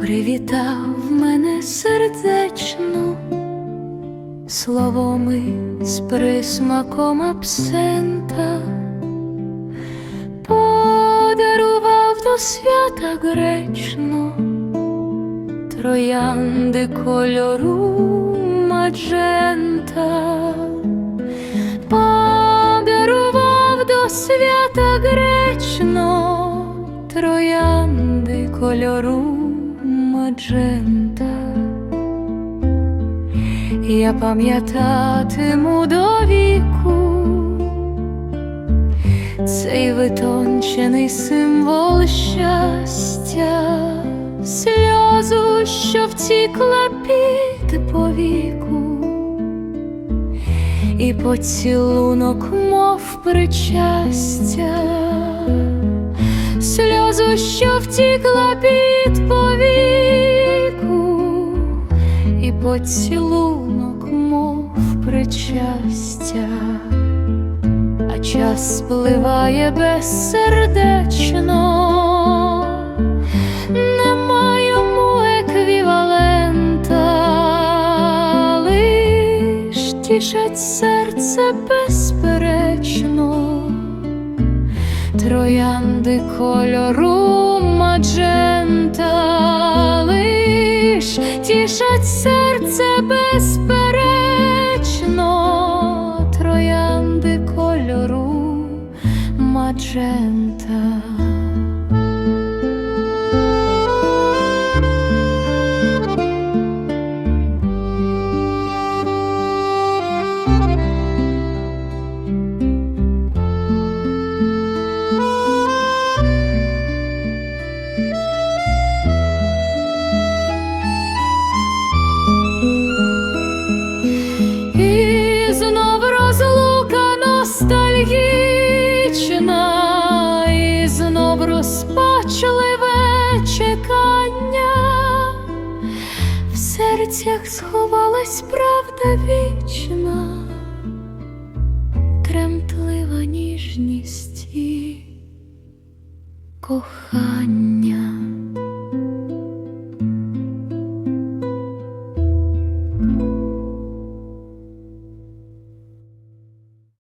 привітав мене сердечно. Словами з присмаком абсента, подарував до свята гречно троянди кольору маджента, подарував до свята гречно троянди кольору маджента. Я пам'ятатиму до віку. Цей витончений символ щастя, сльозу, що втікла під повіку, і поцілунок, мов причастя, втікла під повіку, і поцілунок, мов причастя. А час спливає безсердечно, нема йому еквівалента, лиш тішать серце безперечно, троянди кольору маджента, лиш тішать серце безперечно, троянди кольору маджента. Цях сховалась правда вічна, тремтлива ніжність і кохання. Thank you.